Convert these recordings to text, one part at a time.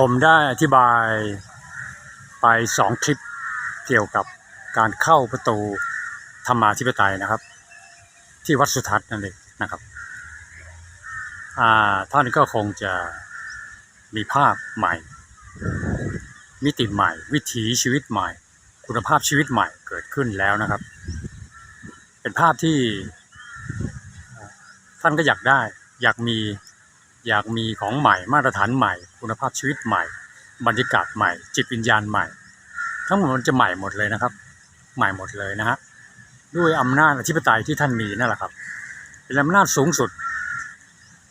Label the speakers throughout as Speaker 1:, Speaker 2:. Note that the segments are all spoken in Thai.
Speaker 1: ผมได้อธิบายไปสองคลิปเกี่ยวกับการเข้าประตูธรรมาธิปไตยนะครับ ที่วัดสุทัศน์นั่นเองนะครับท่านก็คงจะมีภาพใหม่ มิติใหม่ วิถีชีวิตใหม่ คุณภาพชีวิตใหม่เกิดขึ้นแล้วนะครับ เป็นภาพที่ท่านก็อยากได้อยากมี อยากมีของใหม่มาตรฐานใหม่ คุณภาพชีวิตใหม่ บรรยากาศใหม่ จิตวิญญาณใหม่ ทั้งหมดมันจะใหม่หมดเลยนะครับ ใหม่หมดเลยนะฮะด้วยอำนาจอธิปไตยที่ท่านมีนั่นแหละครับ เป็นอำนาจสูงสุด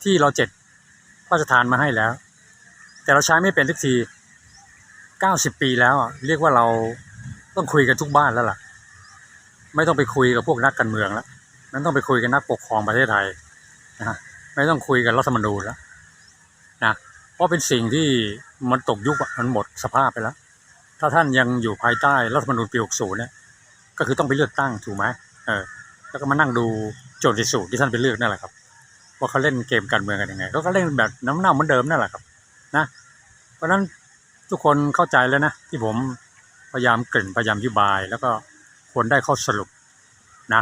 Speaker 1: ที่เราเจ็ดพระราชทานมาให้แล้ว แต่เราใช้ไม่เป็นทุกทีเก้าสิบปีแล้ว เรียกว่าเราต้องคุยกันทุกบ้านแล้วล่ะ ไม่ต้องไปคุยกับพวกนักการเมืองแล้วนั้นต้องไปคุยกับนักปกครองประเทศไทยนะฮะไม่ต้องคุยกับรัฐธรรมนูญแล้ว นะเพราะเป็นสิ่งที่มันตกยุคมันหมดสภาพไปแล้ว ถ้าท่านยังอยู่ภายใต้รัฐธรรมนูญปี 60 เนี่ย ก็คือต้องไปเลือกตั้งถูกไหมเออแล้วก็มานั่งดูโจทย์สูตรที่ท่านไปเลือกนั่นแหละครับว่าเขาเล่นเกมการเมืองกันยังไงเขาก็เล่นแบบน้ำเน่าเหมือนเดิมนั่นแหละครับนะเพราะฉะนั้นทุกคนเข้าใจแล้วนะที่ผมพยายามกริ่นพยายามอธิบาย แล้วก็ควรได้ข้อสรุปนะ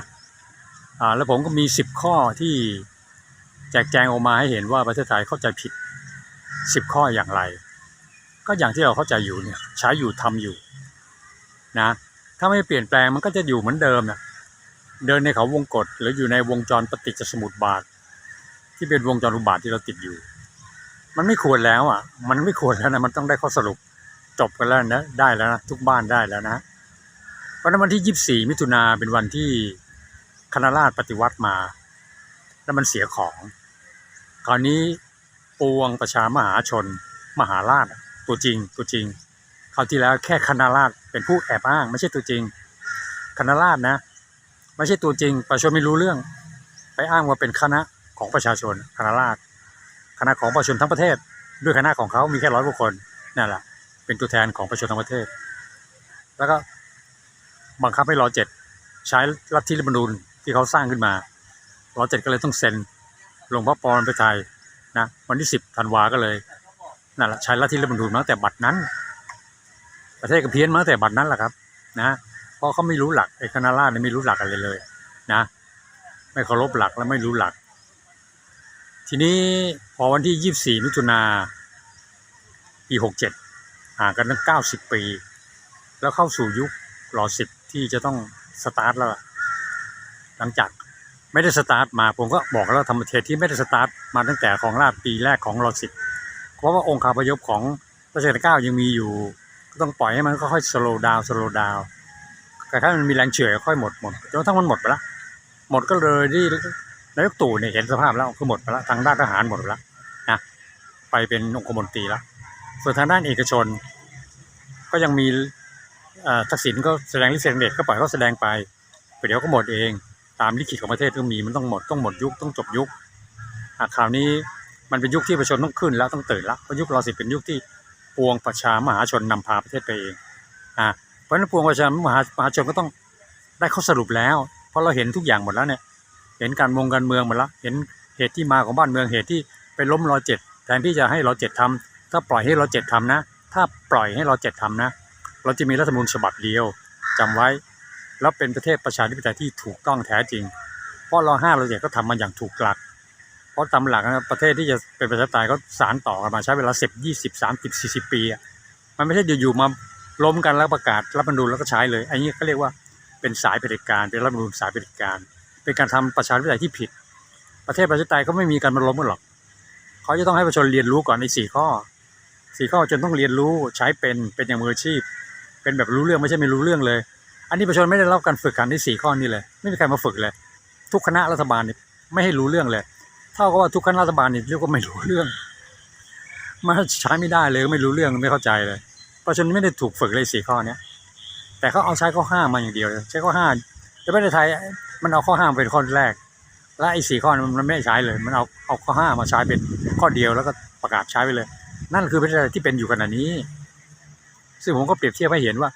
Speaker 1: อ่าแล้วผมก็มีสิบข้อที่แจกแจงออกมาให้เห็นว่าประเทศไทยเข้าใจผิด สิบข้ออย่างไร ก็อย่างที่เราเข้าใจอยู่เนี่ยใช้อยู่ทำอยู่นะถ้าไม่เปลี่ยนแปลงมันก็จะอยู่เหมือนเดิมนะเดินในเขาวงกฏหรืออยู่ในวงจรปฏิจจสมุปบาท ที่เป็นวงจรอุบาทที่เราติดอยู่ มันไม่ควรแล้วอะ มันไม่ควรแล้วนะมันต้องได้ข้อสรุปจบกันแล้วนะได้แล้วนะทุกบ้านได้แล้วนะเพราะฉะนั้นวันที่ 24 มิถุนาเป็นวันที่คณะราษฎรปฏิวัติมา แล้วมันเสียของ คราวนี้ ปวงประชามหาชน มหาราชตัวจริงตัวจริงคราวที่แล้วแค่คณะราษฎรเป็นผู้แอบอ้าง ไม่ใช่ตัวจริงคณะราษฎรนะ ไม่ใช่ตัวจริง ประชาชนไม่รู้เรื่อง ไปอ้างว่าเป็นคณะของประชาชนคณะราษฎรคณะของประชาชนทั้งประเทศ ด้วยคณะของเขามีแค่ร้อยกว่าคนนั่นแหละเป็นตัวแทนของประชาชนทั้งประเทศ แล้วก็บังคับให้รอเจ็ดใช้รัฐธิรัฐมนูญที่เขาสร้างขึ้นมารอเจ็ดก็เลยต้องเซ็นหลวงพระปรมาภิไธย นะวันที่สิบธันวาก็เลยนั่นแหละใช้รัฐธิรัฐมนูญมาตั้งแต่บัดนั้น ประเทศก็เพี้ยนมาตั้งแต่บัดนั้นแหละครับ นะเพราะเขาไม่รู้หลักไอ้คณะราษฎรเนี่ยไม่รู้หลักอะไรเลย นะ ไม่เคารพหลักและไม่รู้หลัก ทีนี้พอวันที่24มิถุนาปี67ห่างกันตั้ง90ปี แล้วเข้าสู่ยุครอสิบที่จะต้องสตาร์ทแล้วหลังจาก ไม่ได้สตาร์ทมาผมก็บอกแล้วธรรมเทศที่ไม่ได้สตาร์ทมาตั้งแต่ของราชปีแรกของรอสิบเพราะว่าองค์คาพยพของรัชกาลที่เก้ายังมีอยู่ ก็ต้องปล่อยให้มันค่อยๆสโลว์ดาวสโลว์ดาวแต่ถ้ามันมีแรงเฉื่อยค่อยหมดหมดจนทั่งมันหมดไปละหมดก็เลยที่นายกตู่เนี่ยเห็นสภาพแล้วคือหมดไปแล้วทางด้านทหารหมดไปแล้วนะไปเป็นองคมนตรีแล้วส่วนทางด้านเอกชน ก็ยังมีทักษิณก็แสดงลิเซนเดตก็ปล่อยเขาแสดงไปเดี๋ยวก็หมดเอง ตามลิขิตของประเทศก็มีมันต้องหมดต้องหมดยุคต้องจบยุคอะคราวนี้มันเป็นยุคที่ประชาชนต้องขึ้นแล้วต้องตื่นแล้วเพราะยุครอสิบเป็นยุคที่ปวงประชามหาชนนำพาประเทศไปเองอ่าเพราะนั้นปวงประชามหามหาชนก็ต้องได้ข้อสรุปแล้ว เพราะเราเห็นทุกอย่างหมดแล้วเนี่ย เห็นการวงการเมืองหมดแล้ว เห็นเหตุที่มาของบ้านเมืองเหตุที่ไปล้มรอเจ็ดแทนที่จะให้รอเจ็ดทำถ้าปล่อยให้รอเจ็ดทำนะ ถ้าปล่อยให้รอเจ็ดทำนะ เราจะมีรัฐมนูญฉบับเดียวจำไว้ แล้วเป็นประเทศประชาธิปไตยที่ถูกต้องแท้จริง เพราะรอห้าเรอเจ็ดก็ทำมาอย่างถูกหลัก เพราะตามหลักนะประเทศที่จะเป็นประชาธิปไตยเขาสานต่อกันมาใช้เวลาสิบยี่สิบสามสิบสี่สิบปีอะมันไม่ใช่อยู่ๆมาล้มกันแล้วประกาศรัฐธรรมนูแล้วก็ใช้เลย อันนี้ก็เรียกว่าเป็นสายเผด็จการเป็นรัฐธรรมนูสายเผด็จการ เป็นการทำประชาธิปไตยที่ผิด ประเทศประชาธิปไตยก็ไม่มีการมาล้มกันหรอกเขาจะต้องให้ประชาชนเรียนรู้ก่อนในสี่ข้อสี่ข้อจนต้องเรียนรู้ใช้เป็นเป็นอย่างมืออาชีพ เป็นแบบรู้เรื่องไม่ใช่ไม่รู้เรื่องเลย อันนี้ประชาชนไม่ได้รับการฝึกกันในสี่ข้อนี้เลย ไม่มีใครมาฝึกเลย ทุกคณะรัฐบาลนี่ไม่ให้รู้เรื่องเลย เท่ากับว่าทุกคณะรัฐบาลนี่เรียกว่าไม่รู้เรื่องมันใช้ไม่ได้เลยไม่รู้เรื่องไม่เข้าใจเลยประชาชนไม่ได้ถูกฝึกเลยสี่ข้อเนี้ยแต่เขาเอาใช้ข้อห้ามาอย่างเดียวใช้ข้อห้าแต่ประเทศไทยมันเอาข้อห้าเป็นข้อแรก และไอ้สี่ข้อนั้นมันไม่ใช้เลย มันเอาเอาข้อห้ามาใช้เป็นข้อเดียวแล้วก็ประกาศใช้ไปเลย นั่นคือประเทศไทยที่เป็นอยู่ขณะนี้ ซึ่งผมก็เปรียบเทียบให้เห็นว่า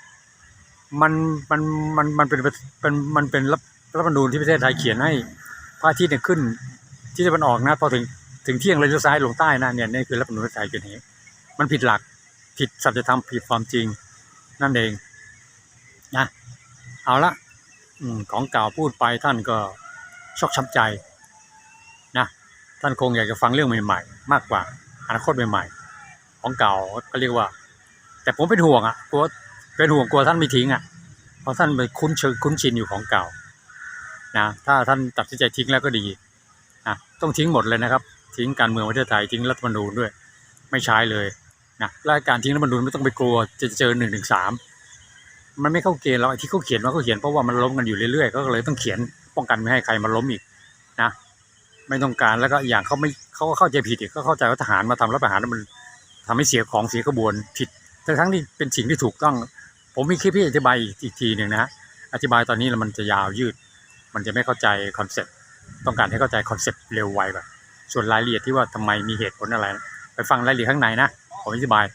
Speaker 1: มันมันมันมันเป็นเป็นมันเป็นรัฐรัฐธรรมนูญที่ประเทศไทยเขียนให้พระอาทิตย์เนี่ยขึ้น ที่จะมันออกนะพอถึงถึงเที่ยงเลยเลี้ยวซ้ายลงใต้นะเนี่ยนี่คือรัฐธรรมนูญไทยเขียนอย่างนี้มันผิดหลักผิดสัจธรรมผิดความจริงนั่นเองนะเอาละอของเก่าพูดไปท่านก็ชอกช้ำใจนะท่านคงอยากจะฟังเรื่องใหม่ ๆ มากกว่าอนาคตใหม่ ๆ ของเก่าก็เรียกว่า แต่ผมเป็นห่วงอะกลัว เป็นห่วงกลัวท่านไม่ทิ้งอะ เพราะท่านไปคุ้นเชิงคุ้นชินอยู่ของเก่านะถ้าท่านตัดสินใจทิ้งแล้วก็ดีนะต้องทิ้งหมดเลยนะครับ ทิ้งการเมืองประเทศไทยทิ้งรัฐธรรมนูญด้วย ไม่ใช้เลยนะและการทิ้งรัฐธรรมนูญไม่ต้องไปกลัวจะเจอหนึ่งถึงสามมันไม่เข้าเกณฑ์เราไอ้ที่เขาเขียนว่าเขาเขียนเพราะว่ามันล้มกันอยู่เรื่อยๆก็เลยต้องเขียนป้องกันไม่ให้ใครมาล้มอีกนะไม่ต้องการแล้วก็อย่างเขาไม่เขาก็เข้าใจผิดอีกก็เข้าใจว่าทหารมาทำรัฐประหารมันทำให้เสียของเสียกระบวนผิดทั้งทั้งที่เป็นสิ่งที่ถูกต้อง ผมมีคลิปที่อธิบายอีกทีหนึ่งนะอธิบายตอนนี้แล้วมันจะยาวยืด มันจะไม่เข้าใจคอนเซ็ปต์ต้องการให้เข้าใจคอนเซ็ปต์เร็วไวแบบส่วนรายละเอียดที่ว่าทำไมมีเหตุผลอะไร ไปฟังรายละเอียดข้างในนะผมอธิบาย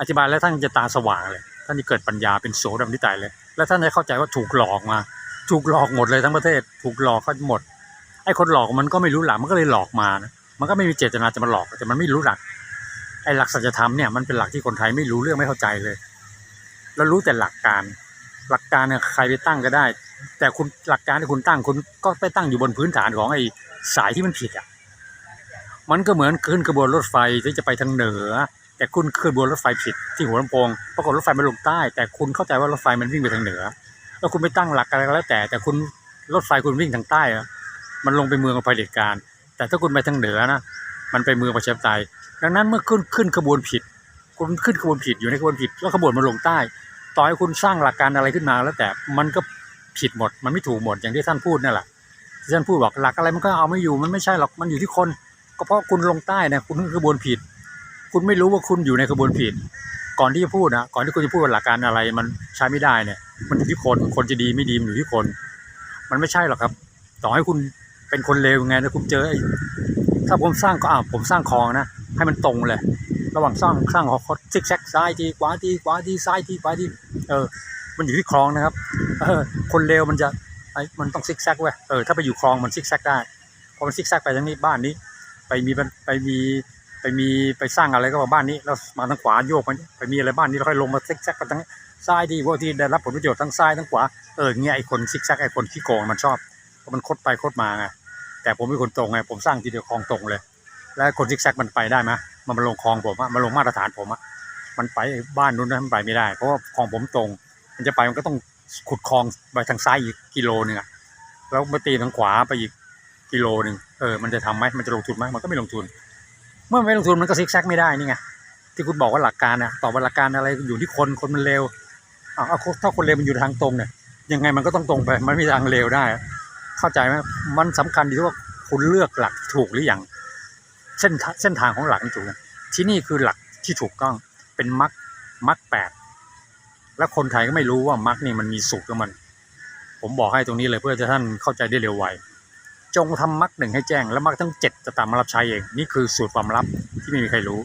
Speaker 1: อธิบายแล้วท่านจะตาสว่างเลย ท่านจะเกิดปัญญาเป็นโสดำนิตัยเลย แล้วท่านจะเข้าใจว่าถูกหลอกมา ถูกหลอกหมดเลยทั้งประเทศ ถูกหลอกเขาหมดไอ้คนหลอกมันก็ไม่รู้หลักมันก็เลยหลอกมานะมันก็ไม่มีเจตนาจะมาหลอกแต่มันไม่รู้หลักไอ้หลักสัจธรรมเนี่ยมันเป็นหลักที่คนไทยไม่รู้เรื่องไม่เข้าใจเลย แล้วรู้แต่หลักการ หลักการเนี่ยใครไปตั้งก็ได้ แต่คุณหลักการที่คุณตั้งคุณก็ไปตั้งอยู่บนพื้นฐานของไอ้สายที่มันผิดอะมันก็เหมือนขึ้นกระบวนรถไฟที่จะไปทางเหนือ แต่คุณขึ้นกระบวนรถไฟผิด ที่หัวลำโพงปรากฏรถไฟมันลงใต้ แต่คุณเข้าใจว่ารถไฟมันวิ่งไปทางเหนือ แล้วคุณไปตั้งหลักอะไรก็แล้วแต่ แต่คุณรถไฟคุณวิ่งทางใต้มันลงไปเมืองของเผด็จการ แต่ถ้าคุณไปทางเหนือนะมันไปเมืองประชาธิปไตยดังนั้นเมื่อขึ้นขึ้นขบวนผิด คุณขึ้นขบวนผิดอยู่ในขบวนผิดแล้วขบวนมันลงใต้ ต่อให้คุณสร้างหลักการอะไรขึ้นมา แล้วแต่มันก็ผิดหมด มันไม่ถูกหมดอย่างที่ท่านพูดนั่นแหละที่ท่านพูดบอกหลักอะไรมันก็เอาไม่อยู่มันไม่ใช่หรอกมันอยู่ที่คน ก็เพราะคุณลงใต้นี่ยคุณขึ้นขบวนผิด คุณไม่รู้ว่าคุณอยู่ในขบวนผิด ก่อนที่จะพูดนะก่อนที่คุณจะพูดว่าหลักการอะไรมันใช้ไม่ได้เนี่ย มันอยู่ที่คนคนจะดีไม่ดีมันอยู่ที่คน มันไม่ใช่หรอกครับ ต่อให้คุณเป็นคนเลวยังไงนะคุณเจอไอ้ถ้าผมสร้างก็อ่าผมสร้างคลองนะให้มันตรงเลย ระหว่างสร้างสร้างคลองเขาซิกแซกซ้ายทีขวาทีขวาทีซ้ายทีขวาทีเออ มันอยู่ที่คลองนะครับเออคนเลวมันจะไอ้มันต้องซิกแซกเว้ยเออถ้าไปอยู่คลองมันซิกแซกได้พอมันซิกแซกไปทางนี้บ้านนี้ ไปมีไปมีไปมีไปสร้างอะไรก็ว่าบ้านนี้แล้วมาทางขวาโยกมันไปมีอะไรบ้านนี้แล้วค่อยลงมาซิกแซกไปทางซ้ายที่พวกที่ได้รับผลประโยชน์ทั้งซ้ายทั้งขวาเออเงี้ยไอ้คนซิกแซกไอ้คนขี้โกงมันชอบเพราะมันคดไปคดมาไงแต่ผมเป็นคนตรงไงผมสร้างทีเดียวคลองตรงเลย แล้วคนซิกแซกมันไปได้ไหม มันมาลงคลองผมอะมาลงมาตรฐานผมอะมันไปบ้านนู้นนะมันไปไม่ได้ เพราะว่าคลองผมตรง มันจะไปมันก็ต้องขุดคลองไปทางซ้ายอีกกิโลหนึ่งอะแล้วมาตีทางขวาไปอีกกิโลหนึ่งเออมันจะทำไหมมันจะลงทุนไหมมันก็ไม่ลงทุน เมื่อไม่ลงทุนมันก็ซิกแซกไม่ได้นี่ไงที่คุณบอกว่าหลักการนะตอบว่าหลักการอะไรอยู่ที่คนคนมันเร็วอ้าเอาถ้าคนเร็วมันอยู่ทางตรงเนี่ยยังไงมันก็ต้องตรงไป มันไม่มีทางเร็วได้ เข้าใจไหมมันสำคัญที่ว่าคุณเลือกหลักถูกหรือยัง เส้นทางเส้นทางของหลักที่ถูกนะที่นี่คือหลักที่ถูกต้องเป็นมักมักแปดแล้วคนไทยก็ไม่รู้ว่ามักนี่มันมีสูตรของมัน ผมบอกให้ตรงนี้เลยเพื่อจะท่านเข้าใจได้เร็วไวจงทำมรรคหนึ่งให้แจ้ง แล้วมรรคทั้งเจ็ดจะตามมารับใช้เองนี่คือสูตรความลับที่ไม่มีใครรู้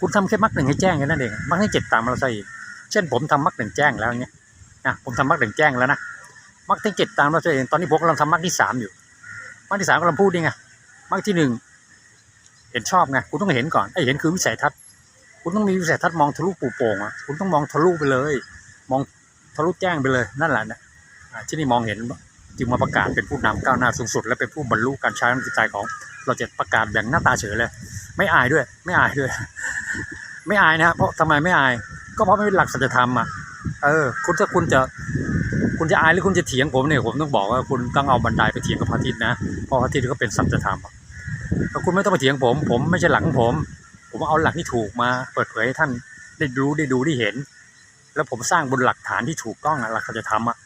Speaker 1: คุณทำแค่มรรคหนึ่งให้แจ้งแค่นั้นเองมรรคทั้งเจ็ดตามมารับใช้เองเช่นผมทำมรรคหนึ่งแจ้งแล้วเนี้ยนะผมทำมรรคหนึ่งแจ้งแล้วนะมรรคทั้งเจ็ดตามมารับใช้เองตอนนี้ผมกำลังทำมรรคที่สามอยู่มรรคที่สามกำลังพูดนี่ไงมรรคที่หนึ่ง เห็นชอบไงคุณต้องเห็นก่อนไอ้เห็นคือวิสัยทัศน์คุณต้องมีวิสัยทัศน์มองทะลุปูโป่งอะคุณต้องมองทะลุไปเลย มองทะลุแจ้งไปเลยนั่นแหละนะที่นี่มองเห็นจึงมาประกาศเป็นผู้นำก้าวหน้าสูงสุด และเป็นผู้บรรลุการใช้น้ำจิตใจของเราจะประกาศแบ่งหน้าตาเฉยเลย ไม่อายด้วย ไม่อายด้วย ไม่อายนะเพราะทำไมไม่อาย ก็เพราะไม่เป็นหลักสัจธรรมอะเออ คุณถ้าคุณจะคุณจะอายหรือคุณจะเถียงผมเนี่ยผมต้องบอกว่าคุณต้องเอาบันไดไปเถียงกับพระอาทิตย์นะเพราะพระอาทิตย์ก็เป็นสัจธรรมอะ แล้วคุณไม่ต้องมาเถียงผม ผมไม่ใช่หลักของผม ผมเอาหลักที่ถูกมาเปิดเผยให้ท่านได้รู้ได้ดูได้เห็น แล้วผมสร้างบนหลักฐานที่ถูกต้องอะหลักสัจธรรมอะ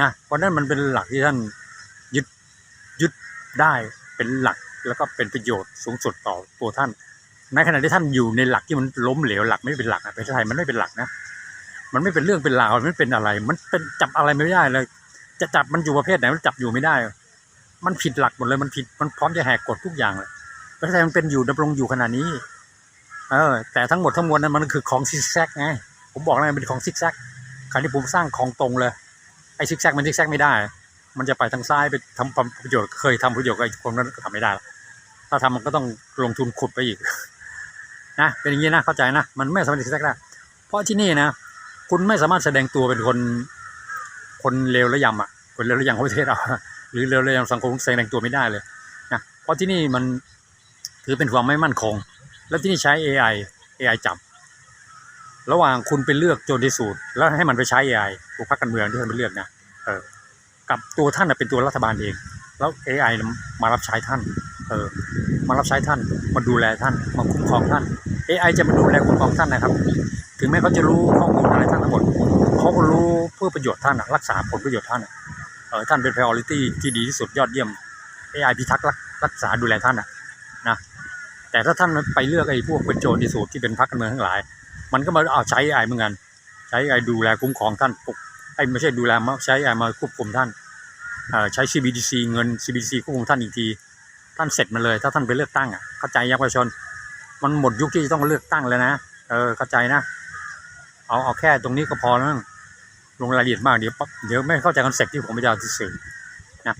Speaker 1: นะเพราะนั้นมันเป็นหลักที่ท่านยึดยึดได้เป็นหลักแล้วก็เป็นประโยชน์สูงสุดต่อตัวท่าน ในขณะที่ท่านอยู่ในหลักที่มันล้มเหลวหลักไม่เป็นหลักอะประเทศไทยมันไม่เป็นหลักนะมันไม่เป็นเรื่องเป็นราวมันไม่เป็นอะไร มันเป็นจับอะไรไม่ได้เลย จะจับมันอยู่ประเภทไหนมันจับอยู่ไม่ได้ มันผิดหลักหมดเลยมันผิดมันพร้อมจะแหกกฎทุกอย่างเลยประเทศไทยมันเป็นอยู่ดำรงอยู่ขนาดนี้ เออ แต่ทั้งหมดทั้งมวลนั้นมันคือของซิกแซกไงผมบอกแล้วมันเป็นของซิกแซกคราวนี้ผมสร้างของตรงเลยไอ้ซิกแซกมันซิกแซกไม่ได้ มันจะไปทางซ้ายไปทำประโยชน์เคยทำประโยชน์กับไอ้คนนั้นก็ทำไม่ได้ถ้าทำมันก็ต้องลงทุนขุดไปอีกนะเป็นอย่างนี้นะเข้าใจนะมันไม่สามารถซิกแทรกได้เพราะที่นี่นะคุณไม่สามารถแสดงตัวเป็นคนคนเลวระยำอะคนเลวระยำของประเทศเรา หรือเระยำสังคมแสดงตัวไม่ได้เลยนะเพราะที่นี่มันถือเป็นความไม่มั่นคง แล้วที่นี่ใช้ AI AI จับ ระหว่างคุณไปเลือกโจรที่สูตรแล้วให้มันไปใช้ AI พวกพรรคการเมืองที่ท่านไปเลือกนะเออกับตัวท่านนะเป็นตัวรัฐบาลเอง แล้ว AI มารับใช้ท่านเออมารับใช้ท่านมาดูแลท่านมาคุ้มครองท่าน AI จะมาดูแลคุ้มครองท่านนะครับ ถึงแม้เขาจะรู้ข้อมูลอะไรท่านทั้งหมดเขาก็รู้เพื่อประโยชน์ท่านอะรักษาผลประโยชน์ท่าน ท่านเป็น priority ที่ดีที่สุดยอดเยี่ยม AI พิทักษ์รักษาดูแลท่านอะนะแต่ถ้าท่านไปเลือกไอ้พวกเป็นโจรที่สุดที่เป็นพรรคการเมืองทั้งหลาย มันก็มาเอาใช้ AI เหมือนกันใช้ AI ดูแลคุ้มครองท่านปกไอ้ไม่ใช่ดูแลมาใช้ AI มาควบคุมท่านเออใช้ CBDC เงิน CBDC ควบคุมท่านอีกทีท่านเสร็จมาเลยถ้าท่านไปเลือกตั้งอะเข้าใจยังประชาชนมันหมดยุคที่จะต้องเลือกตั้งแล้วนะเออเข้าใจนะ เอาเอาแค่ตรงนี้ก็พอแล้ว ลงรายละเอียดมากเดี๋ยวเดี๋ยวไม่เข้าใจคอนเซ็ปต์ที่ผมพยายามจะสื่อนะ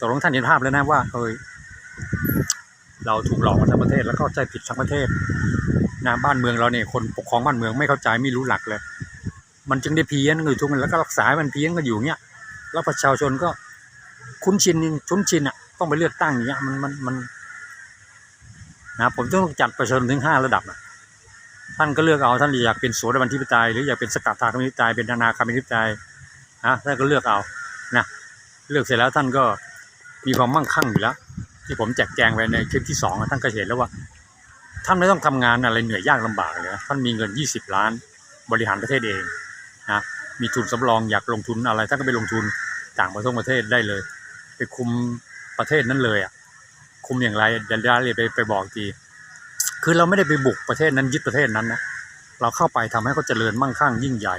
Speaker 1: ตกลงท่านเห็นภาพแล้วนะว่าเอยเราถูกหลอกมาทั้งประเทศแล้วก็เข้าใจผิดทั้งประเทศนะบ้านเมืองเราเนี่ยคนปกครองบ้านเมืองไม่เข้าใจไม่รู้หลักเลย มันจึงได้เพี้ยนอยู่ทุกมันแล้วก็รักษาให้มันเพี้ยนกันอยู่เงี้ยแล้วประชาชนก็คุ้นชินชุนชินอะต้องไปเลือกตั้งอย่างเงี้ยมันมันมันนะผมต้องจัดประชาชนถึงห้าระดับนะ ท่านก็เลือกเอาท่านอยากเป็นโสดาบันทิปไตยหรืออยากเป็นสกัดทาคามิทิปไตยเป็นนานาคามิทิปไตยนะท่านก็เลือกเอานะเลือกเสร็จแล้วท่านก็มีความมั่งคั่งอยู่แล้ว ที่ผมแจกแจงไปในคลิปที่สองท่านก็เห็นแล้วว่า ท่านไม่ต้องทำงานอะไรเหนื่อยยากลำบากเลยท่านมีเงิน 20 ล้าน บริหารประเทศเองนะมีทุนสำรองอยากลงทุนอะไรท่านก็ไปลงทุนต่างประเทศประเทศได้เลย ไปคุมประเทศนั้นเลยอะคุมอย่างไรเดี๋ยวได้เลยไปไปบอกอีกที คือเราไม่ได้ไปบุกประเทศนั้นยึดประเทศนั้นนะเราเข้าไปทำให้เขาเจริญมั่งคั่งยิ่งใหญ่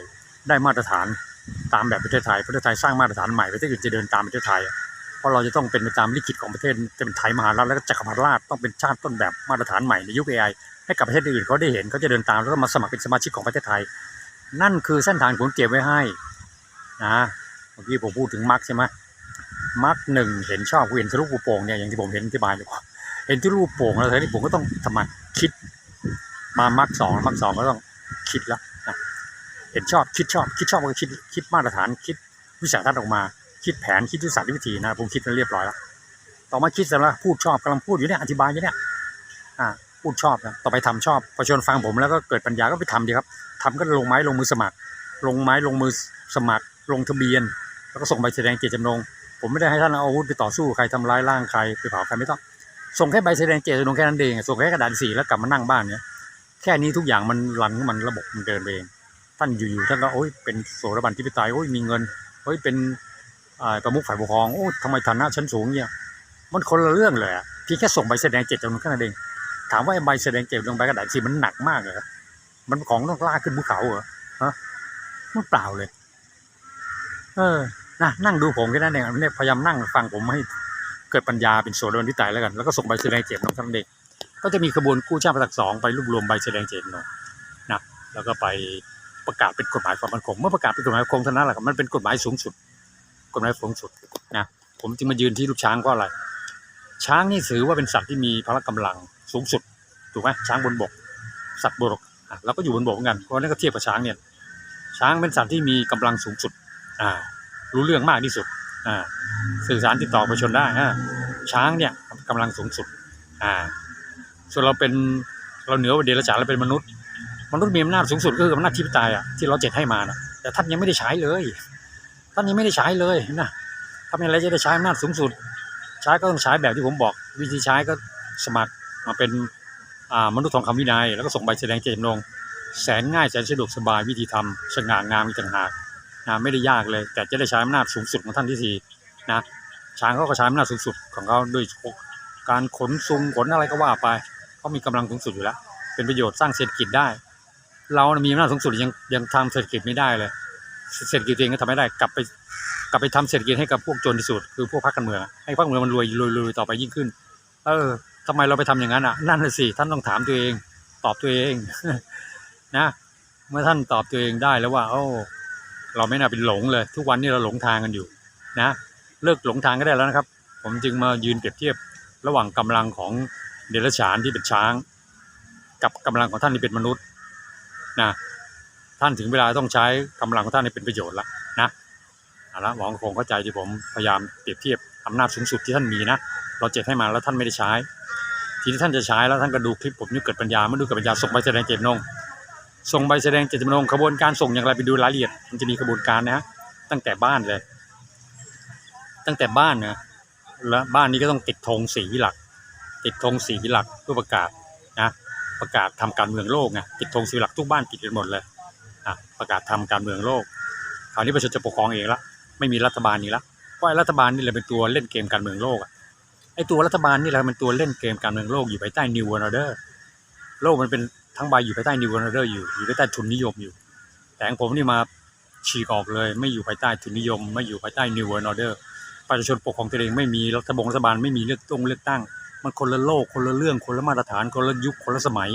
Speaker 1: ได้มาตรฐานตามแบบประเทศไทยประเทศไทยสร้างมาตรฐานใหม่ประเทศอื่นจะเดินตามประเทศไทยเพราะเราจะต้องเป็นไปตามลิขิตของประเทศจะเป็นไทยมหาราชแล้วก็จักรพรรดิราชต้องเป็นชาติต้นแบบมาตรฐานใหม่ในยุค AI ให้กับประเทศอื่นเขาได้เห็นเขาจะเดินตามแล้วก็มาสมัครเป็นสมาชิกของประเทศไทย นั่นคือเส้นทางผมเก็บไว้ให้นะเมื่อกี้ผมพูดถึงมาร์กใช่ไหมมาร์กหนึ่งเห็นชอบเห็นทะลุปูโป่งเนี่ยอย่างที่ผมเห็นที่บายเลยว่า เห็นทะลุปูโป่งแล้วทีนี้ผมก็ต้องทำไมคิด มามาร์กสองมาร์กสองก็ต้องคิดแล้วนะเห็นชอบคิดชอบคิดชอบก็คิดคิดมาตรฐานคิดวิสัยทัศน์ออกมา คิดแผนคิดยุทธศาสตร์วิธีนะผมคิดมาเรียบร้อยแล้วต่อมาคิดเสร็จแล้วพูดชอบกำลังพูดอยู่เนี่ยอธิบายอยู่เนี่ยอ่าพูดชอบนะต่อไปทำชอบประชาชนฟังผมแล้วก็เกิดปัญญาก็ไปทำดีครับทำก็ลงไม้ลงมือสมัคร ลงไม้ลงมือสมัคร ลงทะเบียน แล้วก็ส่งใบแสดงเจตจำนง ผมไม่ได้ให้ท่านเอาอาวุธไปต่อสู้ใครทำร้ายร่างใครไปเผาใครไม่ต้อง ส่งแค่ใบแสดงเจตจำนงแค่นั้นเองส่งแค่กระดาษสีแล้วกลับมานั่งบ้านเนี่ยแค่นี้ทุกอย่างมันรันของมันระบบมันเดินไปเอง ท่านอยู่ๆท่านก็โอ้ยเป็นโสดาบันที่ไปตายโอ้ยมีเงินโอ้ยเป็นประมุขฝ่ายปกครองโอ้ยทำไมฐานะชั้นสูงเนี่ยมันคนละเรื่องเลยอะเพียงแค่ส่งใบแสดงเจตจำนงแค่นั้นเองถามว่าไอ้ใบแสดงเจตจำนงใบกระดาษสีมันหนักมากเหรอมันของต้องลากขึ้นภูเขาเหรอฮะมันเปล่าเลย เออนะนั่งดูผมแค่นั้นเองพยายามนั่งฟังผมให้ กิดปัญญาเป็นโสดาบันที่ตายแล้วกัน แล้วก็ส่งใบแสดงเจตจำนงทั้งเด็ก ก็จะมีขบวนกู้ชาติภาคสองไปรวบรวมใบแสดงเจตจำนงนะแล้วก็ไปประกาศเป็นกฎหมายความมั่นคงเมื่อประกาศเป็นกฎหมายความมั่นคงเท่านั้นแหละครับมันเป็นกฎหมายสูงสุด กฎหมายสูงสุดนะผมจึงมายืนที่ลูกช้างเพราะอะไร ช้างนี่ถือว่าเป็นสัตว์ที่มีพละกำลังสูงสุดถูกไหมช้างบนบก สัตว์บนบกอะเราก็อยู่บนบกเหมือนกันเพราะนั่นก็เทียบกับช้างเนี่ยช้างเป็นสัตว์ที่มีกำลังสูงสุดอ่ารู้เรื่องมากที่สุด สื่อสารติดต่อประชาชนได้อ่าช้างเนี่ยกำลังสูงสุดอ่าส่วนเราเป็นเราเหนือกว่าเดรัจฉานเราเป็นมนุษย์มนุษย์มีอำนาจสูงสุดก็คืออำนาจที่ปไตยอะที่เราเจ็ดให้มานะแต่ท่านยังไม่ได้ใช้เลย ท่านยังไม่ได้ใช้เลยนะทำย่างไรจะได้ใช้อำนาจสูงสุด ใช้ก็ต้องใช้แบบที่ผมบอก วิธีใช้ก็สมัครมาเป็นอ่ามนุษย์ทองคำวินัย แล้วก็ส่งใบแสดงเจตจำนงแสนง่ายแสนสะดวกสบายวิธีทำสง่างามอีกต่างหาก นะไม่ได้ยากเลย แต่จะได้ใช้อำนาจสูงสุดของท่านที่สี่นะช้างเขาก็ใช้อำนาจสูงสุดของเขาด้วยการขนซุงขนอะไรก็ว่าไปเขามีกำลังสูงสุดอยู่แล้ว เป็นประโยชน์สร้างเศรษฐกิจได้ เรามีอำนาจสูงสุดยังยังทำเศรษฐกิจไม่ได้เลยเศรษฐกิจเองก็ทำไม่ได้กลับไปกลับไปทำเศรษฐกิจให้กับพวกจนที่สุดคือพวกพรรคการเมืองให้พรรคการเมืองมันรวยรวยรวยต่อไปยิ่งขึ้น เออทำไมเราไปทำอย่างนั้นอะนั่นน่ะสิท่านต้องถามตัวเอง ตอบตัวเองนะ เมื่อท่านตอบตัวเองได้แล้วว่าโอ้ เราไม่น่าเป็นหลงเลย ทุกวันนี้เราหลงทางกันอยู่นะเลิกหลงทางก็ได้แล้วนะครับ ผมจึงมายืนเปรียบเทียบระหว่างกำลังของเดรัจฉานที่เป็นช้าง กับกำลังของท่านที่เป็นมนุษย์นะท่านถึงเวลาต้องใช้กำลังของท่านให้เป็นประโยชน์ละนะเอาละหวังคงเข้าใจที่ผมพยายามเปรียบเทียบอำนาจสูงสุดที่ท่านมีนะเราเจ็ดให้มาแล้วท่านไม่ได้ใช้ ทีที่ท่านจะใช้แล้วท่านก็ดูคลิปผมนี่เกิดปัญญาเมื่อดูเกิดปัญญาส่งใบแสดงเจตนง ส่งใบแสดงเจตจำนงกระบวนการส่งอย่างไรไปดูรายละเอียด มันจะมีกระบวนการนะฮะตั้งแต่บ้านเลย ตั้งแต่บ้านนะแล้วบ้านนี้ก็ต้องติดธงสีหลัก ติดธงสีหลักเพื่อประกาศนะประกาศทำการเมืองโลกไงติดธงสีหลักทุกบ้านติดกันหมดเลยอะประกาศทำการเมืองโลกคราวนี้ประชาชนจะปกครองเองละไม่มีรัฐบาลนี้ละเพราะไอ้รัฐบาลนี่แหละเป็นตัวเล่นเกมการเมืองโลกอะไอตัวรัฐบาลนี่แหละเป็นตัวเล่นเกมการเมืองโลกอยู่ภายใต้ New World Order โลกมันเป็น ทั้งใบอยู่ภายใต้ New World Order อยู่ อยู่ภายใต้ทุนนิยมอยู่ แต่ของผมนี่มาฉีกออกเลย ไม่อยู่ภายใต้ทุนนิยม ไม่อยู่ภายใต้ New World Order ประชาชนปกครองตัวเองไม่มีรัฐบงรัฐบาลไม่มีเลือกตั้งเลือกตั้ง มันคนละโลกคนละเรื่องคนละมาตรฐานคนละยุคคนละสมัย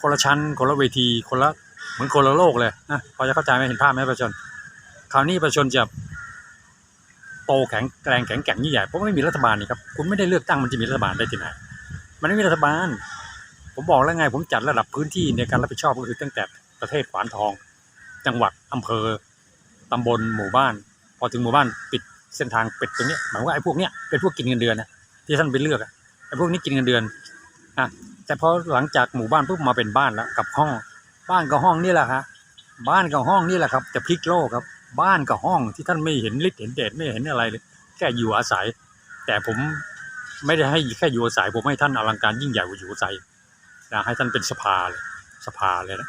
Speaker 1: คนละชั้น คนละเวที คนละเหมือนคนละโลกเลยนะพอจะเข้าใจไหมเห็นภาพไหมประชาชนคราวนี้ประชาชนจะโตแข็งแกร่งแข็งแกร่งยิ่งใหญ่เพราะไม่มีรัฐบาลนี่ครับคุณไม่ได้เลือกตั้งมันจะมีรัฐบาลได้ที่ไหนมันไม่มีรัฐบาล ผมบอกแล้วไง ผมจัดระดับพื้นที่ในการรับผิดชอบก็คือตั้งแต่ประเทศขวานทอง จังหวัดอำเภอตำบลหมู่บ้าน พอถึงหมู่บ้านปิดเส้นทางปิดตรงนี้หมายว่าไอ้พวกเนี้ยเป็นพวกกินเงินเดือนนะที่ท่านไปเลือกไอ้พวกนี้กินเงินเดือนอะแต่พอหลังจากหมู่บ้านปุ๊บมาเป็นบ้านแล้วกับห้อง บ้านกับห้องนี่แหละฮะบ้านกับห้องนี่แหละครับ จะพลิกโลกครับ บ้านกับห้องที่ท่านไม่เห็นฤทธิ์เห็นเดชไม่เห็นอะไรเลยแค่อยู่อาศัย แต่ผมไม่ได้ให้แค่อยู่อาศัยผมให้ท่านอลังการยิ่งใหญ่กว่าอยู่อาศัย นะให้ท่านเป็นสภาเลยสภาเลยนะ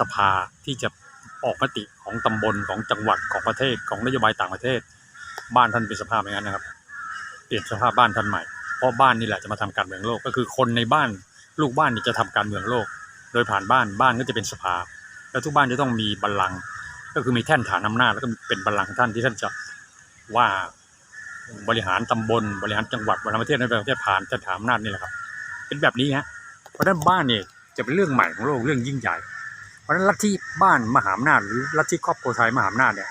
Speaker 1: สภาที่จะออกมติของตำบลของจังหวัดของประเทศของนโยบายต่างประเทศ บ้านท่านเป็นสภาพอย่างนั้นนะครับ เปลี่ยนสภาพบ้านท่านใหม่เพราะบ้านนี่แหละจะมาทำการเมืองโลกก็คือคนในบ้านลูกบ้านนี่จะทำการเมืองโลก โดยผ่านบ้านบ้านก็จะเป็นสภา แล้วทุกบ้านจะต้องมีบัลลังก์ก็คือมีแท่นฐานอำนาจแล้วก็เป็นบัลลังก์ท่านที่ท่านจะว่าบริหารตำบลบริหารจังหวัดบริหารประเทศในประเทศผ่านแท่นฐานอำนาจนี่แหละครับ เป็นแบบนี้ฮะ ราะฉะนั้นบ้านเนี่ยจะเป็นเรื่องใหม่ของโลกเรื่องยิ่งใหญ่ เพราะฉะนั้นลัทธิบ้านมหาอำนาจหรือลัทธิครอบครัวไทยมหาอำนาจเนี่ย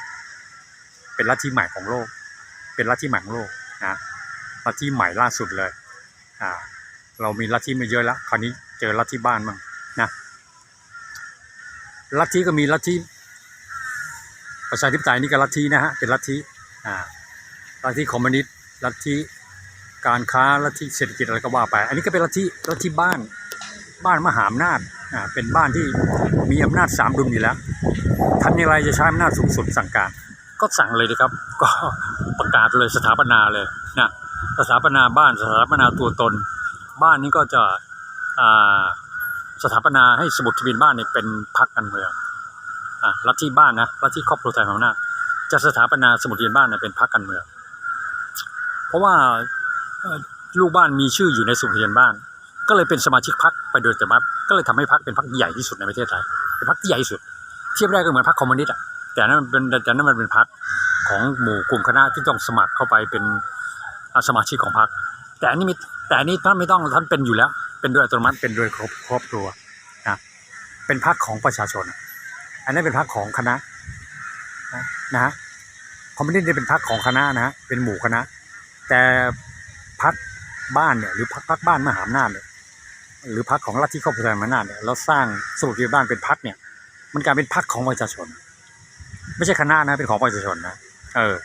Speaker 1: เป็นลัทธิใหม่ของโลก เป็นลัทธิใหม่ของโลกนะลัทธิใหม่ล่าสุดเลยอ่าเรามีลัทธิมาเยอะแล้วคราวนี้เจอลัทธิบ้านบ้างนะลัทธิก็มีลัทธิประชาธิปไตยนี่ก็ลัทธินะฮะเป็นลัทธิอ่าลัทธิคอมมิวนิสต์ลัทธิการค้าลัทธิเศรษฐกิจอะไรก็ว่าไป อันนี้ก็เป็นลัทธิลัทธิบ้าน บ้านมหาอำนาจเป็นบ้านที่มีอำนาจสามดุลอยู่แล้วทำอย่างไรจะใช้อำนาจสูงสุดสั่งการก็สั่งเลยดีครับ ก็ประกาศเลยสถาปนาเลยนะสถาปนาบ้านสถาปนาตัวตน บ้านนี้ก็จะสถาปนาให้สมุดทะเบียนบ้านเนี่ยเป็นพรรคการเมืองอะลัทธิบ้านนะลัฐทธิครอบครัวไทยของหน้าจะสถาปนาสมุดทะเบียนบ้านเนี่ยเป็นพรรคการเมือง เพราะว่าลูกบ้านมีชื่ออยู่ในสมุดทะเบียนบ้าน ก็เลยเป็นสมาชิกพรรคไปโดยอัตโนมัติก็เลยทำให้พรรคเป็นพรรคใหญ่ที่สุดในประเทศไทยเป็นพรรคที่ใหญ่ที่สุด เทียบได้ก็เหมือนพรรคคอมมิวนิสต์อะแต่นั้นมันเป็นแต่นั้นมันเป็นพรรคของหมู่กลุ่มคณะที่ต้องสมัครเข้าไปเป็นสมาชิกของพรรคแต่อันนี้ม่แต่อันนี้ท่านไม่ต้องท่านเป็นอยู่แล้ว เป็นโดยอัตโนมัติเป็นโดยครอบครอบครัวนะเป็นพรรคของประชาชน อันนี้นเป็นพรรคของคณะนะฮะคอมมิวนิสต์เนี่ยเป็นพรรคของคณะนะฮะเป็นหมู่คณะ แต่พรรคบ้านเนี่ยหรือพรรคพรรคบ้านมหาอำนาจเนี่ย หรือพรรคของลัฐทธิครอบครัวไทยมหาอำนาจเนี่ยเราสร้างสมุดทะเบียนบ้านเป็นพรรคเนี่ย มันกลายเป็นพรรคของประชาชน ไม่ใช่คณะนะเป็นของประชาชนนะเออ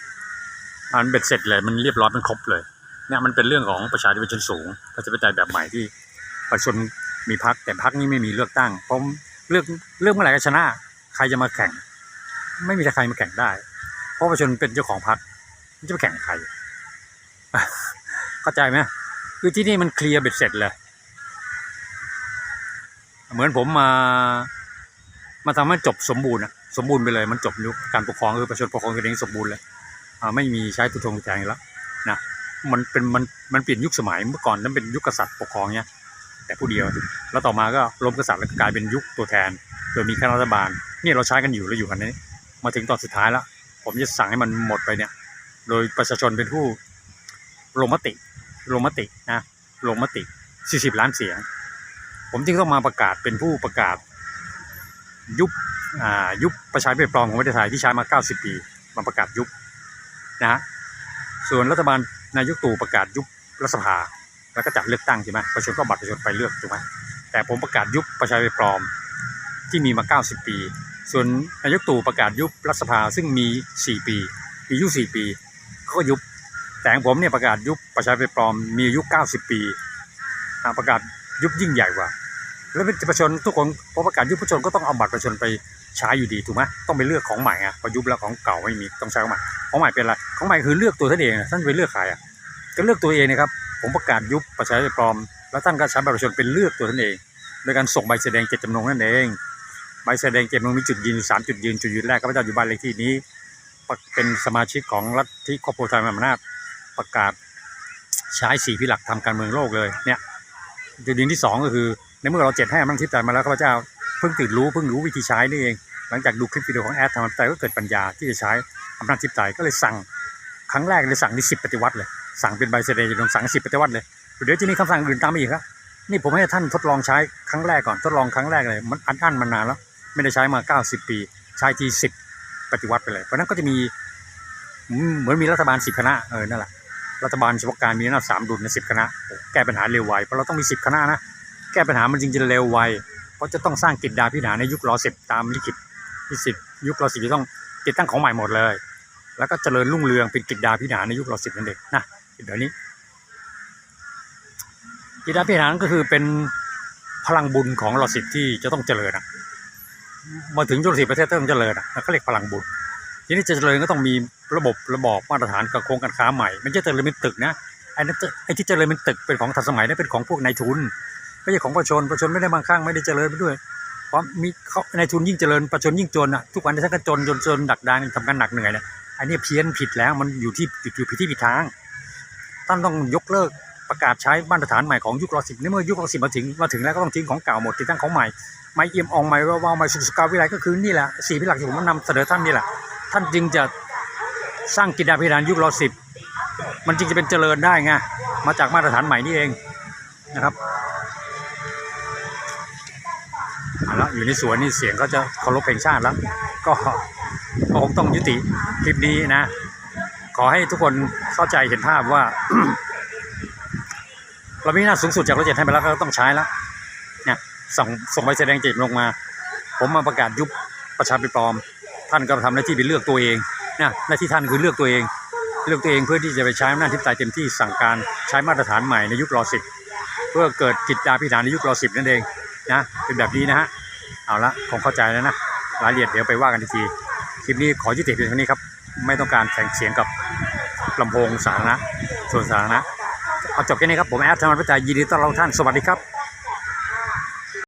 Speaker 1: มันเบ็ดเสร็จเลยมันเรียบร้อยมันครบเลยเนี่ยมันเป็นเรื่องของประชาธิปไตยชนสูงประชาธิปไตยแบบใหม่ที่ประชาชนมีพักแต่พักนี้ไม่มีเลือกตั้งเพราะเลือกเลือกเมื่อไหร่ก็ชนะ ใครจะมาแข่ง ไม่มีใครมาแข่งได้ เพราะประชาชนเป็นเจ้าของพักจะไปแข่งใครเข้าใจไหมคือที่นี่มันเคลียร์เบ็ดเสร็จเลย เหมือนผมมามาทำให้จบสมบูรณ์อะสมบูรณ์ไปเลยมันจบยุคการปกครองคือประชาชนปกครองกันเองสมบูรณ์เลยไม่มีใช้ตุทงตุแทงแล้วนะมันเป็นมันมันเปลี่ยนยุคสมัยเมื่อก่อนนั้นเป็นยุคกษัตริย์ปกครองเนี่ยแต่ผู้เดียว แล้วต่อมาก็ล้มกษัตริย์แล้วก็กลายเป็นยุคตัวแทน โดยมีคณะรัฐบาลนี่เราใช้กันอยู่แล้วอยู่กันนี้ มาถึงตอนสุดท้ายแล้ว ผมจะสั่งให้มันหมดไปเนี่ย โดยประชาชนเป็นผู้ลงมติลงมตินะลงมติ 40 ล้านเสียง ผมจึงต้องมาประกาศเป็นผู้ประกาศ ยุบอ่ายุบประชาธิปไตยปลอมของประเทศไทยที่ใช้มา 90 ปี มาประกาศยุบนะฮะส่วนรัฐบาลนายกตู่ประกาศยุบรัฐสภาแล้วก็จัดเลือกตั้งใช่ไหมประชาชนก็บัตรประชาชนไปเลือกถูกไหมแต่ผมประกาศยุบประชาธิปไตยปลอมที่มีมา 90 ปี ส่วนนายกตู่ประกาศยุบรัฐสภาซึ่งมี 4 ปีมีอายุ4ปีเขาก็ยุบแต่ของผมเนี่ยประกาศยุบประชาธิปไตยปลอมมีอายุ 90 ปีประกาศยุบยิ่งใหญ่กว่า แล้วประชาชนทุกคนพอประกาศยุบประชาชนก็ต้องเอาบัตรประชาชนไปใช้อยู่ดีถูกไหมต้องไปเลือกของใหม่อะพอยุบแล้วของเก่าไม่มีต้องใช้ของใหม่ของใหม่เป็นอะไรของใหม่คือเลือกตัวท่านเองท่านไปเลือกใครอะก็เลือกตัวเองนะครับผมประกาศยุบประชาธิปไตยปลอม แล้วท่านก็ใช้บัตรประชาชนเป็นเลือกตัวท่านเองโดยการส่งใบแสดงเจตจำนงนั่นเองใบแสดงเจตจำนงมีจุดยืนอยู่สามจุดยืนจุดยืนแรกข้าพเจ้าอยู่บ้านเลขที่นี้เป็นสมาชิกของรัฐที่ครอบครัวไทยมหาอำนาจประกาศใช้สี่พิหลักทำการเมืองโลกเลยเนี่ยจุดยืนที่สองก็คือ ในเมื่อเราเจ็ดให้อำนาจทิพย์ใจมาแล้วข้าพเจ้าเพิ่งตื่นรู้เพิ่งรู้วิธีใช้นี่เอง หลังจากดูคลิปวิดีโอของแอดทำใจก็เกิดปัญญาที่จะใช้อำนาจทิพย์ใจก็เลยสั่งครั้งแรกเลยสั่งที่สิบปฏิวัติเลยสั่งเป็นใบแสดงจำนงสั่งสิบปฏิวัติเลยเดี๋ยวจะมีคำสั่งอื่นตามมาอีกครับนี่ผมให้ท่านทดลองใช้ครั้งแรกก่อนทดลองครั้งแรกเลยมันอันอั้นมานานแล้ว ไม่ได้ใช้มา 90 ปีใช้ทีสิบปฏิวัติไปเลยเพราะนั้นก็จะมีเหมือนมีรัฐบาลสิบคณะเออนั่นแหละรัฐบาลเฉพาะการมีอำนาจสามดุลในสิบคณะแก้ปัญหาเร็วไวเพราะเราต้องมีสิบคณะนะ แก้ปัญหามันจริงจะเร็วไว เพราะจะต้องสร้างกิจดาพิหารในยุครอสิบตามลิขิตที่สิบยุครอสิบจะต้องติดตั้งของใหม่หมดเลย แล้วก็เจริญรุ่งเรืองเป็นกิจดาพิหารในยุครอสิบนั่นเองนะเดี๋ยวนี้กิจดาพิหารก็คือเป็นพลังบุญของรอสิบที่จะต้องเจริญอะมาถึงยุครอสิบประเทศต้องเจริญอะแล้วก็เรียกพลังบุญทีนี้จะเจริญก็ต้องมีระบบระบอบมาตรฐานกับโครงการค้าใหม่ม่ใช่เจริญเป็นตึกนะไอ้นั่นไอ้ที่เจริญเป็นตึกเป็นของทันสมัยนั่นเป็นของพวกนายทุน ไม่ใช่ของประชาชนประชาชนไม่ได้บางข้างไม่ได้เจริญไปด้วยเพราะมีเขาในทุนยิ่งเจริญประชาชนยิ่งจนอะทุกวันนี้ท่านก็จนจนจนดักดานทำกันหนักเหนื่อยเนี่ยอันนี้เพี้ยนผิดแล้วมันอยู่ที่อยู่อยู่ผิดที่ผิดทางท่านต้องยกเลิกประกาศใช้มาตรฐานใหม่ของยุครอสิบในเมื่อยุครอสิบมาถึงมาถึงแล้วก็ต้องทิ้งของเก่าหมดติดตั้งของใหม่ไม่เอี่ยมอองใหม่ว่าวใหม่สุสุขวิไลก็คือนี่แหละสี่พิหลักที่ผมนำเสนอท่านนี่แหละท่านจึงจะสร้างกิจดาพิธานยุครอสิบมันจึงจะเป็นเจริญได้ไงมาจากมาตรฐานใหม่นี่เองนะครับ เอาละอยู่ในสวนนี่เสียงก็จะเคารพเพลงชาติแล้ว ก็ก็คงต้องยุติคลิปนี้นะ ขอให้ทุกคนเข้าใจเห็นภาพว่า เรามีหน้าสูงสุดจากร้อยเจ็ดให้ไปแล้วก็ต้องใช้แล้วเนี่ยส่งส่งใบแสดงเจตลงมา ผมมาประกาศยุบประชาธิปไตยปลอมท่านก็ทำหน้าที่เป็นเลือกตัวเองนะหน้าที่ท่านคือเลือกตัวเอง เลือกตัวเองเพื่อที่จะไปใช้อำนาจทิพย์ใจเต็มที่สั่งการใช้มาตรฐานใหม่ในยุครอสิบเพื่อเกิดกิจดาพิธานในยุครอสิบนั่นเอง นะเป็นแบบนี้นะฮะเอาละคงเข้าใจแล้วนะรายละเอียดเดี๋ยวไปว่ากันอีกทีคลิปนี้ขอยุติเพียงเท่านี้ครับไม่ต้องการแข่งเสียงกับลำโพงสาธารณะส่วนสาธารณะเอาจบแค่นี้ครับผมแอดธรรมพัฒนายินดีต้อนรับท่านสวัสดีครับ